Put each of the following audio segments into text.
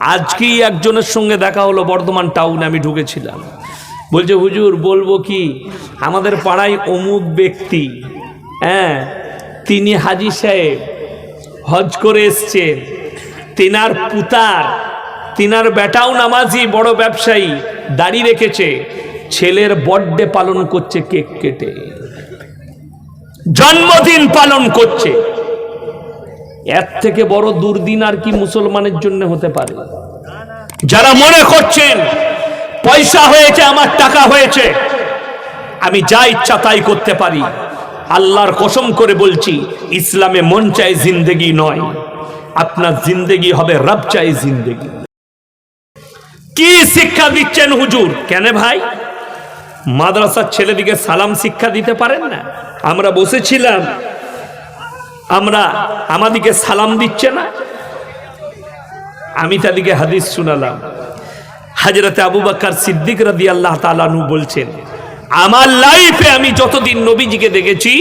আজকেই একজনের সঙ্গে দেখা হলো, বর্ধমান টাউনে আমি ঢুকেছিলাম। বলছে, হুজুর, বলব কি? আমাদের পাড়ায় অমুক ব্যক্তি হ্যাঁ তিনি হাজি সাহেব, হজ করে এসছেন তিনার পুতার, তিনার বেটাও নামাজি, বড় ব্যবসায়ী, দাড়ি রেখেছে। ছেলের বর্থডে পালন করছে কেক কেটে। জন্মদিন পালন করছে। এর থেকে বড় দুর্দিন আর কি মুসলমানের জন্য হতে পারে। যারা মনে করছেন, পয়সা হয়েছে, আমার টাকা হয়েছে, আমি যা ইচ্ছা তাই করতে পারি। আল্লাহর কসম করে বলছি, ইসলামে মন চাই জিন্দেগি নয়, আপনার জিন্দেগি হবে, রব চাই জিন্দেগি। কি শিক্ষা দিচ্ছেন হুজুর? কেন ভাই? মাদ্রাসার ছেলেদিকে সালাম শিক্ষা দিতে পারেন না? আমরা বসেছিলাম আমরা আমাদিকে সালাম দিচ্ছে না। আমি তাদেরকে হাদিস শুনালাম। হাজরতে আবু বাক্কার সিদ্দিক রাদি আল্লাহ তালানু বলছেন, আমার লাইফে আমি যতদিন নবীজিকে দেখেছি,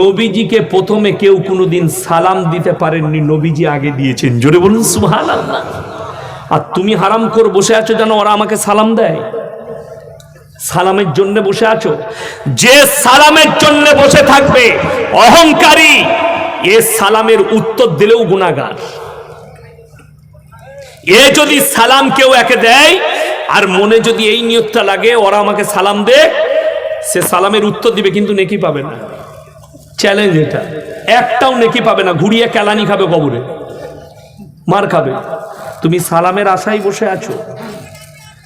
নবীজিকে প্রথমে কেউ কোনোদিন সালাম দিতে পারেননি, নবীজি আগে দিয়েছেন। জোরে বলুন সুহান আর তুমি হারাম করে বসে আছো যেন ওরা আমাকে সালাম দেয়? সালামের জন্য বসে আছো? যে সালামের জন্য বসে থাকবে, অহংকারী এ সালামের উত্তর দিলেও গুণাগার এ যদি সালাম কেউ একে দেয়, আর মনে যদি এই নিয়তটা লাগে, ওরা আমাকে সালাম দে, সে সালামের উত্তর দিবে, কিন্তু নেকি পাবে না। চ্যালেঞ্জ এটা। একটাও নেকি পাবে না, ঘুরিয়ে কেলানি খাবে কবরে। মার খাবে। তুমি সালামের আশায় বসে আছো।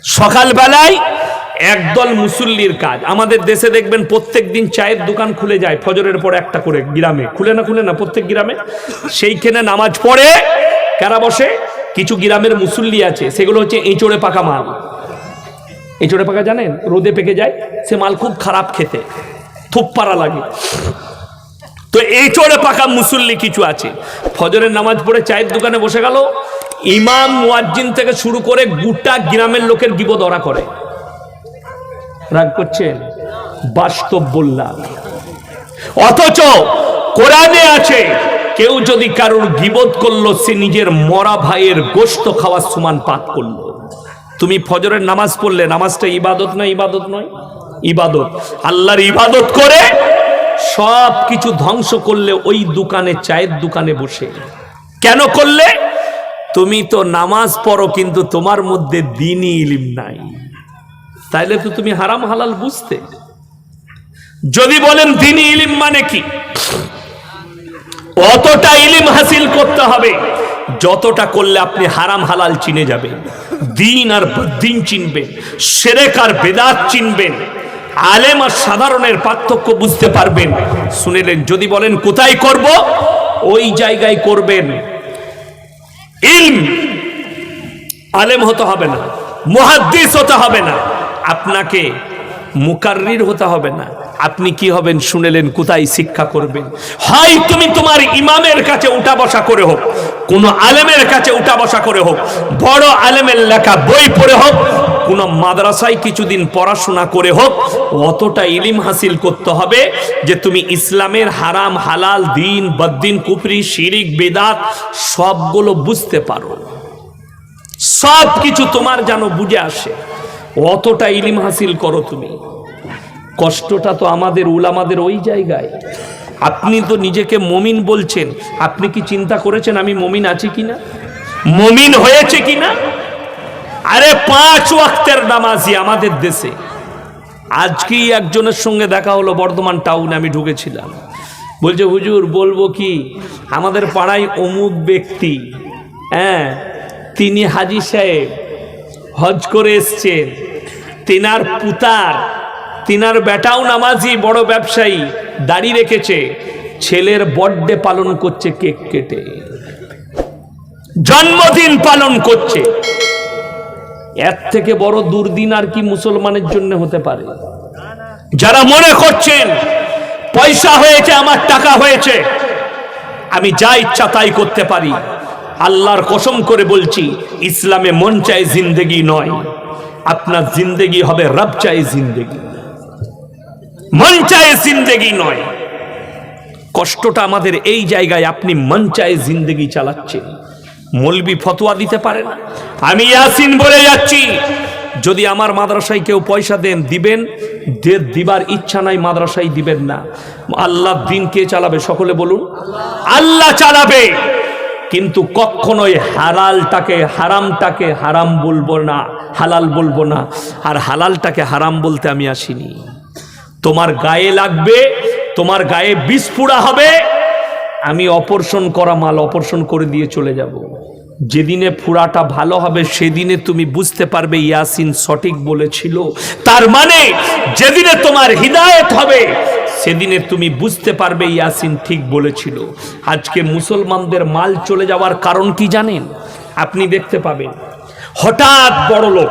সকালবেলায় একদল মুসল্লির কাজ। আমাদের দেশে দেখবেন প্রত্যেক দিন চায়ের দোকান খুলে যায়, ফজরের পর একটা করে গ্রামে। খুলে না খুলে না, প্রত্যেক গ্রামে। সেইখানে নামাজ পড়ে, কারা বসে? কিছু গ্রামের মুসল্লি আছে, সেগুলো হচ্ছে এঁচড়ে পাকা মাল। এঁচড়ে পাকা জানেন? রোদে পেকে যায়, সে মাল খুব খারাপ খেতে। থুপ পাড়া লাগে। তো এই চড়ে পাকা মুসল্লি কিছু আছে। ফজরের নামাজ পড়ে চায়ের দোকানে বসে গেল, ইমাম মুয়াজ্জিন থেকে শুরু করে গোটা গ্রামের লোকের গিব ধরা করে। রাগ করছেন বাস্তব বললাম অথচ কোরআনে আছে, কেউ যদি কারোর গিবত করল, সে নিজের মরা ভাইয়ের গোস্ত খাওয়ার সমান পাপ করল। তুমি ফজরের নামাজ পড়লে, নামাজটা ইবাদত নয় ইবাদত নয়। ইবাদত। আল্লাহর ইবাদত করে সব কিছু ধ্বংস করলে ওই দোকানে, চায়ের দোকানে বসে। কেন করলে? তুমি তো নামাজ পড়ো, কিন্তু তোমার মধ্যে দিনই ইলিম নাই। তাইলে তো তুমি হারাম হালাল বুঝতে। যদি বলেন দিনই ইলিম মানে কি? অতটা ইলিম হাসিল করতে হবে, যতটা করলে আপনি হারাম হালাল চিনে যাবেন। দিন আর দিন চিনবেন, সেরেক আর বেদাত চিনবেন, আলেম আর সাধারণের পার্থক্য বুঝতে পারবেন। শুনেলেন, যদি বলেন কোথায় করব? ওই জায়গায় করবেন। ইলম, আলেম হতে হবে না, মুহাদ্দিস হতে হবে না। আপনাকে মুকাররির হতে হবে না। আপনি কি হবেন শুনেলেন, কোথায় শিক্ষা করবেন? হয় তুমি তোমার ইমামের কাছে উঠা বসা করে হোক, কোন আলেমের কাছে উঠা বসা করে হোক, বড় আলেমের লেখা বই পড়ে হোক, কোন মাদ্রাসায় কিছুদিন পড়াশোনা করে হোক, অতটা ইলিম হাসিল করতে হবে যে তুমি ইসলামের হারাম, হালাল, দিন, বদ্দিন, কুফরি, শিরিক, বেদাত সবগুলো বুঝতে পারো। সব কিছু তোমার যেন বুঝে আসে। অতটা ইলিম হাসিল করো তুমি। কষ্টটা তো আমাদের, উলামাদের ওই জায়গায়। আপনি তো নিজেকে মমিন বলছেন। আপনি কি চিন্তা করেছেন আমি মমিন আছি কিনা? মমিন হয়েছে কিনা? আরে পাঁচ ওয়াক্তের নামাজি আমাদের দেশে। আজকেই একজনের সঙ্গে দেখা হলো, বর্ধমান টাউনে আমি ঢুকেছিলাম। বলছে, হুজুর, বলব কি? আমাদের পাড়ায় অমুক ব্যক্তি হ্যাঁ তিনি হাজি সাহেব। হজ করে এসছেন তিনার পুতার, তিনার বেটাও নামাজি, বড় ব্যবসায়ী, দাড়ি রেখেছে। ছেলের বর্থডে পালন করছে কেক কেটে। জন্মদিন পালন করছে। এর থেকে বড় দুর্দিন আর কি মুসলমানের জন্য হতে পারে। যারা মনে করছেন, পয়সা হয়েছে, আমার টাকা হয়েছে, আমি যা ইচ্ছা তাই করতে পারি। আল্লাহর কসম করে বলছি, ইসলামে মন চাই জিন্দেগি নয়, আপনার জিন্দেগি হবে রব চাই জিন্দেগি। মন চায় জিন্দেগি নয়। কষ্টটা আমাদের এই জায়গায় আপনি মন চায় জিন্দেগি চালাচ্ছেন। মলবি ফতোয়া দিতে পারে না আমি ইয়াসিন বলে যাচ্ছি, যদি আমার মাদ্রাসায় কেউ পয়সা দেন, দিবেন, দে- দিবার ইচ্ছা নাই, মাদ্রাসায় দিবেন না। আল্লাহ দিন কে চালাবে, সকলে বলুন? আল্লাহ চালাবে। কিন্তু কখনোই হালালটাকে হারামটাকে হারাম বলব না, হালাল বলব না। আর হালালটাকে হারাম বলতে আমি আসিনি। তোমার গায়ে লাগবে, তোমার গায়ে বিস্ফোরা হবে, আমি অপরশন করা মাল অপরশন করে দিয়ে চলে যাব। যেদিনে ফুরাটা ভালো হবে, সেদিনে তুমি বুঝতে পারবে ইয়াসিন সঠিক বলেছিল। তার মানে যেদিনে তোমার হৃদায়ত হবে, সেদিনে তুমি বুঝতে পারবে ইয়াসিন ঠিক বলেছিল। আজকে মুসলমানদের মাল চলে যাওয়ার কারণ কি জানেন? আপনি দেখতে পাবেন, হঠাৎ বড় লোক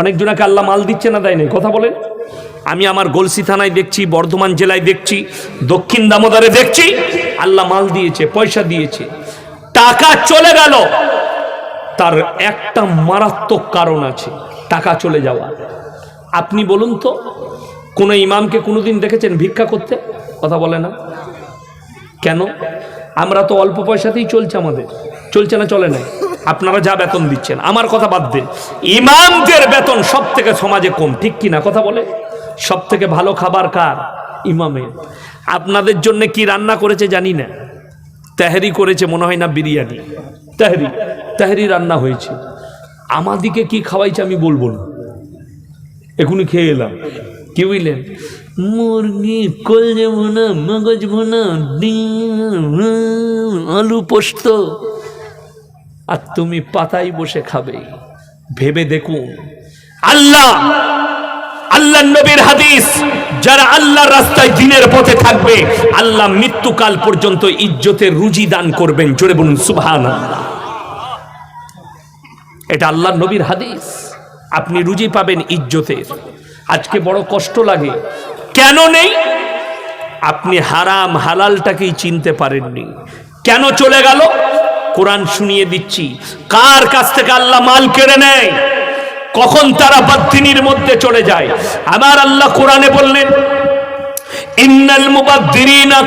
অনেকজনাকে আল্লাহ মাল দিচ্ছে না দেয় নাই কথা বলেন। আমি আমার গলসি থানায় দেখছি, বর্ধমান জেলায় দেখছি, দক্ষিণ দামোদরে দেখছি, আল্লাহ মাল দিয়েছে, পয়সা দিয়েছে। টাকা চলে গেল। তার একটা মারাত্মক কারণ আছে, টাকা চলে যাওয়া। আপনি বলুন তো, কোনো ইমামকে কোনোদিন দেখেছেন ভিক্ষা করতে? কথা বলে না। কেন? আমরা তো অল্প পয়সাতেই চলছে আমাদের। চলছে না, চলে না। আপনারা যা বেতন দিচ্ছেন, আমার কথা বাদ দেন। ইমামদের বেতন সব থেকে সমাজে কম, ঠিক কি না? কথা বলে। সব থেকে ভালো খাবার কার? ইমামের। আপনাদের জন্য কি রান্না করেছে জানি না। তেহারি করেছে, মনে হয় না বিরিয়ানি। তেহারি তেহারি রান্না হয়েছে। আমাদিকে কি খাওয়াইছে আমি বলব না। এখনই খেয়ে এলাম। কি বুঝলেন? মুরগি, কলজে ভোনা, মগজ ডিম, আলু পোস্ত। আর তুমি পাতায় বসে খাবে। ভেবে দেখুন। আল্লাহ! আল্লাহ নবীর হাদিস, যারা আল্লাহর রাস্তায় দিনের পথে থাকবে, আল্লাহ মৃত্যুকাল পর্যন্ত ইজ্জতের রুজি দান করবেন। জোরে বলুন সুবহান এটা আল্লাহ নবীর হাদিস। আপনি রুজি পাবেন ইজ্জতের। আজকে বড় কষ্ট লাগে। কেন নেই? আপনি হারাম হালালটাকেই চিনতে পারেননি। কেন চলে গেল? কোরআন শুনিয়ে দিচ্ছি। কার কাছ থেকে আল্লাহ মাল কেড়ে নেয়? কখন তারা বাদ্দিনীর মধ্যে চলে যায়? আমার আল্লাহ কোরআনে বললেন, ইন্নাল মুবাদ্দিরিনা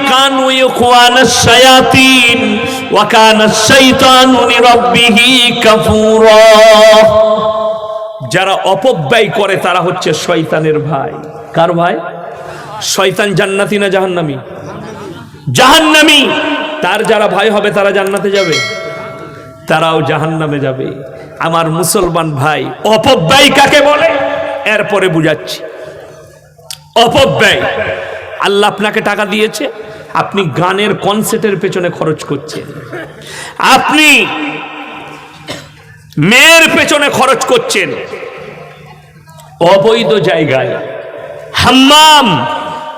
যারা অপব্যয় করে তারা হচ্ছে শয়তানের ভাই। কার ভাই? শয়তান জান্নাতি না জাহান্নামি? জাহান্নামি। তার যারা ভাই হবে তারা জান্নাতে যাবে। তারাও জাহান্নামে যাবে। আমার মুসলমান ভাই অপব্যয় কাকে বলে? এরপরে বুঝাচ্ছি। অপব্যয়। আল্লাহ আপনাকে টাকা দিয়েছে, আপনি গানের কনসার্টের পেছনে খরচ করছেন। আপনি মেয়ের পেছনে খরচ করছেন। অবৈধ জায়গায়। হাম্মাম!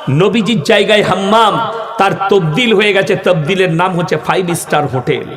নবীজির জায়গায় হাম্মাম। তার তবদিল হয়ে গেছে। তবদিলের নাম হচ্ছে ফাইভ স্টার হোটেল